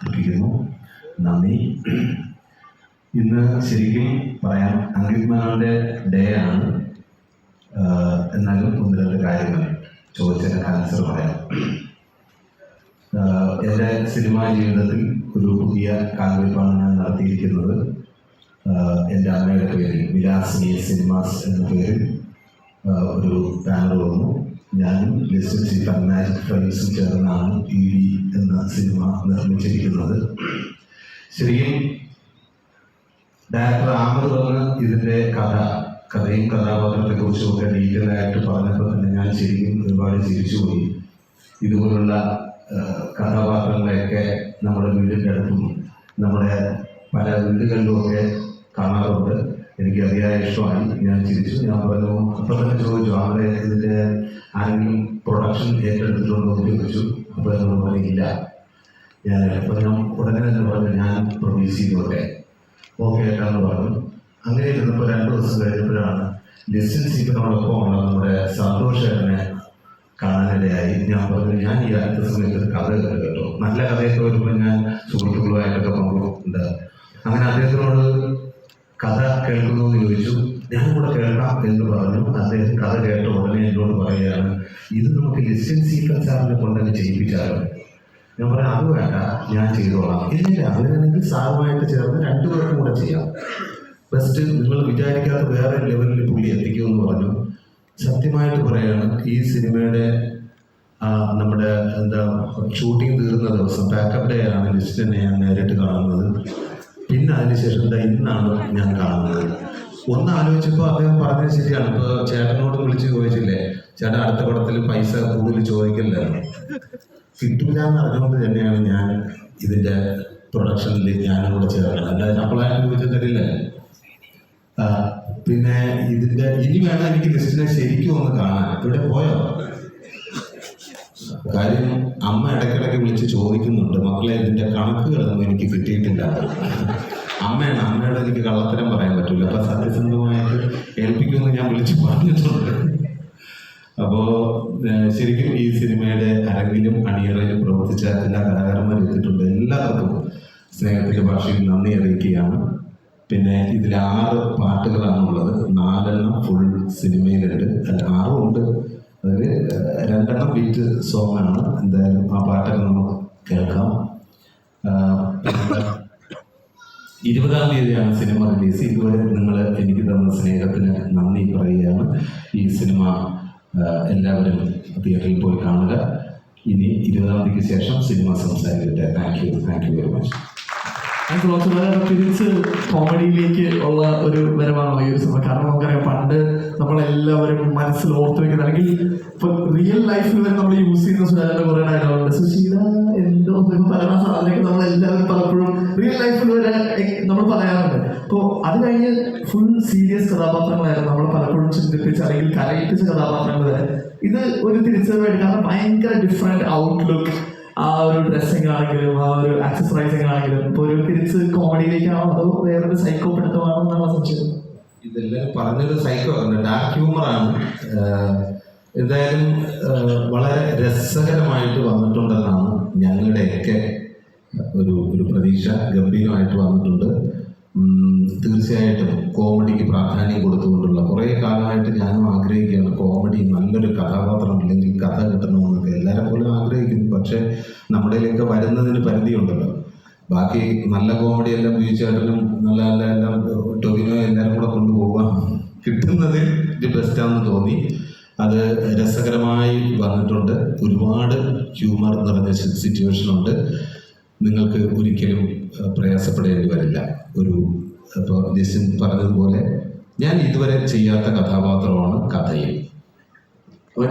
അർപ്പിക്കുന്നു നന്ദി. ഇന്ന് ശരിക്കും പറയാം അങ്കിത്മാരുടെ ഡേ ആണ്. എന്നാലും ഒന്ന് രണ്ട് കാര്യങ്ങൾ ചോദിച്ചതിന് ആൻസർ പറയാം. എന്റെ സിനിമാ ജീവിതത്തിൽ ഒരു പുതിയ കാൽവെപ്പാണ് ഞാൻ നടത്തിയിരിക്കുന്നത് എന്റെ അമ്മയുടെ പേരിൽ വിലാസിനി സിനിമാസ് എന്ന പേരിൽ ഒരു ബാനർ വന്നു. ഞാനും ലിസ്റ്റ് മാജിക് ഫ്രണ്ട്സും ചേർന്നാണ് ടി വി എന്ന സിനിമ നിർമ്മിച്ചിരിക്കുന്നത്. ശരിക്കും ഡയറക്ടർ ആമത് പറഞ്ഞ കഥ. കഥയും കഥാപാത്രത്തെ കുറിച്ചും ഒക്കെ ഡീറ്റെയിൽ ആയിട്ട് പറഞ്ഞപ്പോൾ തന്നെ ഞാൻ ശരിക്കും ഒരുപാട് ചിരിച്ചുപോയി. ഇതുപോലുള്ള കഥാപാത്രങ്ങളെയൊക്കെ നമ്മുടെ വീടിന്റെ അടുത്തും നമ്മുടെ പല വീടുകളിലും ഒക്കെ കാണാറുണ്ട്. എനിക്ക് അതിയായ ഇഷ്ടമായി. ഞാൻ ചിരിച്ചു. ഞാൻ പറഞ്ഞു അപ്പം തന്നെ ചോദിച്ചു അവിടെ ഇതിന്റെ ആരെങ്കിലും പ്രൊഡക്ഷൻ ഏറ്റെടുത്തിട്ടുണ്ടോ? എന്ന് ചോദിച്ചു. അപ്പോൾ എന്നോട് പറഞ്ഞില്ല ഞാൻ അപ്പൊ ഞാൻ ഉടനെ തന്നെ പറഞ്ഞു ഞാൻ പ്രൊഡ്യൂസ് ചെയ്തോട്ടെ ഓക്കെ ഏട്ടാന്ന് പറഞ്ഞു അങ്ങനെ ഇരുന്നപ്പോൾ രണ്ട് ദിവസം കഴിഞ്ഞപ്പോഴാണ് ലിസ്റ്റിൽ സീറ്റിനോടൊപ്പം നമ്മുടെ സന്തോഷേട്ടനെ കാണാനിടയായി. ഞാൻ പറഞ്ഞു ഞാൻ ഈ അടുത്ത സമയത്ത് കഥ കേട്ടോ. നല്ല കഥയൊക്കെ വരുമ്പോൾ ഞാൻ സുഹൃത്തുക്കളുമായിട്ടൊക്കെ പങ്കുണ്ട്. അങ്ങനെ അദ്ദേഹത്തിനോട് കഥ കേൾക്കുന്നു എന്ന് ചോദിച്ചു. ഞാൻ കൂടെ കേൾക്കാം എന്ന് പറഞ്ഞു. അദ്ദേഹം കഥ കേട്ട ഉടനെ എന്നോട് പറയുകയാണ് ഇത് നമുക്ക് ലിസ്റ്റൻ സീക്കർ സാറിനെ കൊണ്ടങ്ങ് ചെയ്യിപ്പിച്ചാലോ? ഞാൻ പറയാം അത് വേണ്ട ഞാൻ ചെയ്തോളാം. ഇല്ല അതിനാണെങ്കിൽ സാറുമായിട്ട് ചേർന്ന് രണ്ടുപേർക്കും കൂടെ ചെയ്യാം. ബെസ്റ്റ് നിങ്ങൾ വിചാരിക്കാത്ത വേറെ ലെവലിൽ പുള്ളി എത്തിക്കുമെന്ന് പറഞ്ഞു. സത്യമായിട്ട് പറയാണ് ഈ സിനിമയുടെ നമ്മുടെ എന്താ ഷൂട്ടിംഗ് തീർന്ന ദിവസം പാക്കപ്പ് ഡേ ആണ് ലിസ്റ്റിനെ ഞാൻ നേരിട്ട് കാണുന്നത്. പിന്നെ അതിനുശേഷം എന്താ ഇന്നാണ് ഞാൻ കാണുന്നത്. ഒന്ന് ആലോചിച്ചപ്പോൾ അദ്ദേഹം പറഞ്ഞത് ശരിയാണ്. ഇപ്പോൾ ചേട്ടനോട് വിളിച്ച് ചോദിച്ചില്ലേ ചേട്ടൻ അടുത്ത പടത്തിൽ പൈസ കൂടുതൽ ചോദിക്കില്ലായിരുന്നു കിട്ടില്ല എന്ന് അറിഞ്ഞുകൊണ്ട് തന്നെയാണ് ഞാൻ ഇതിന്റെ പ്രൊഡക്ഷനിൽ ഞാനും കൂടെ ചേർക്കണം അല്ലാതെ നമ്മളാരും ചോദിച്ചാൽ തരില്ല. പിന്നെ ഇതിന്റെ ഇനി വേണം എനിക്ക് ലിസ്റ്റിനെ ശരിക്കും ഒന്ന് കാണാൻ. ഇവിടെ പോയോ? കാര്യം അമ്മ ഇടയ്ക്കിടയ്ക്ക് വിളിച്ച് ചോദിക്കുന്നുണ്ട്. മക്കളെ ഇതിന്റെ കണക്കുകളൊന്നും എനിക്ക് കിട്ടിയിട്ടില്ല. അമ്മയാണ് അമ്മയോട് എനിക്ക് കള്ളത്തരം പറയാൻ പറ്റില്ല അപ്പൊ സത്യസന്ധമായിട്ട് ഏൽപ്പിക്കുമെന്ന് ഞാൻ വിളിച്ച് പറഞ്ഞിട്ടുണ്ട്. അപ്പോ ശരിക്കും ഈ സിനിമയുടെ അരങ്ങിലും അണിയറയിലും പ്രവർത്തിച്ച എല്ലാ കലാകാരന്മാരും എത്തിയിട്ടുണ്ട്. എല്ലാവർക്കും സ്നേഹത്തിന്റെ ഭാഷയിൽ നന്ദി അറിയിക്കുകയാണ്. പിന്നെ ഇതിൽ ആറ് പാട്ടുകളാണുള്ളത്. നാലെണ്ണം ഫുൾ സിനിമയിലുണ്ട്. അല്ല ഉണ്ട്. അതിൽ രണ്ടെണ്ണം ബീറ്റ് സോങ് ആണ് എന്തായാലും ആ പാട്ടൊക്കെ നമുക്ക് കേൾക്കാം. ഇരുപതാം തീയതിയാണ് സിനിമ റിലീസ് ഇതുവരെ നിങ്ങൾ എനിക്ക് തന്ന സ്നേഹത്തിന് നന്ദി പറയുകയാണ്. ഈ സിനിമ എല്ലാവരും തിയേറ്ററിൽ പോയി കാണുക. ഇനി ഇരുപതാം തീയതിക്ക് ശേഷം സിനിമ സംസാരിക്കട്ടെ. Thank you thank you very much എനിക്ക് കുറച്ച് വളരെ തിരിച്ച് കോമഡിയിലേക്ക് ഉള്ള ഒരു വരവാണോ ഈ ഒരു സിനിമ. കാരണം നമുക്കറിയാം പണ്ട് നമ്മളെല്ലാവരും മനസ്സിൽ ഓർത്ത് വെക്കുന്ന അല്ലെങ്കിൽ ഇപ്പൊ റിയൽ ലൈഫിൽ വരെ നമ്മൾ യൂസ് ചെയ്യുന്ന സുധാകരന്റെ കുറെ ഡയലോഗുണ്ട് സുശീല എന്തോ പറയുന്ന സാധനമൊക്കെ നമ്മൾ എല്ലാവരും പലപ്പോഴും റിയൽ ലൈഫിൽ വരെ നമ്മൾ പറയാറുണ്ട്. അപ്പോ അത് കഴിഞ്ഞ് ഫുൾ സീരിയസ് കഥാപാത്രങ്ങളായിരുന്നു നമ്മൾ പലപ്പോഴും ചിന്തിപ്പിച്ച് അല്ലെങ്കിൽ കരയിപ്പിച്ച കഥാപാത്രങ്ങൾ വരെ. ഇത് ഒരു തിരിച്ചറിവായിട്ട് കാരണം ഭയങ്കര ഡിഫറെന്റ് ഔട്ട്ലുക്ക് ആ ഒരു ഡ്രസ്സിംഗ് ആണെങ്കിലും ആ ഒരു ആക്സസറൈസിംഗ് ആണെങ്കിലും ഇപ്പൊ ഒരു തിരിച്ച് കോമഡിയിലേക്കാണോ അതോ വേറൊരു സൈക്കോ പിടുത്തമാണോ എന്നുള്ള സംശയം? ഇതെല്ലാം പറഞ്ഞൊരു സൈക്കോ ആണ്. ഡാർക്ക് ഹ്യൂമറാണ് എന്തായാലും വളരെ രസകരമായിട്ട് വന്നിട്ടുണ്ടെന്നാണ് ഞങ്ങളുടെയൊക്കെ ഒരു ഒരു പ്രതീക്ഷ. ഗംഭീരമായിട്ട് വന്നിട്ടുണ്ട്. തീർച്ചയായിട്ടും കോമഡിക്ക് പ്രാധാന്യം കൊടുത്തുകൊണ്ടുള്ള കുറേ കാലമായിട്ട് ഞാനും ആഗ്രഹിക്കുകയാണ്. കോമഡി നല്ലൊരു കഥാപാത്രം അല്ലെങ്കിൽ കഥ ആഗ്രഹിക്കുന്നു പക്ഷേ നമ്മുടെയിലേക്ക് വരുന്നതിന് പരിധിയുണ്ടല്ലോ. ബാക്കി നല്ല കോമഡി എല്ലാം ബീച്ചായിട്ടും നല്ല നല്ല എല്ലാം ടൊവിനോ എല്ലാവരും കൂടെ കൊണ്ടുപോകാം കിട്ടുന്നതിൽ ഇത് ബെസ്റ്റാണെന്ന് തോന്നി. അത് രസകരമായി വന്നിട്ടുണ്ട്. ഒരുപാട് ഹ്യൂമർ നിറഞ്ഞ സിറ്റുവേഷൻ ഉണ്ട്. നിങ്ങൾക്ക് ഒരിക്കലും പ്രയാസപ്പെടേണ്ടി വരില്ല. ഒരു ഇപ്പോൾ ജസ്റ്റിൻ പറഞ്ഞതുപോലെ ഞാൻ ഇതുവരെ ചെയ്യാത്ത കഥാപാത്രമാണ് കഥയിൽ. അപ്പോൾ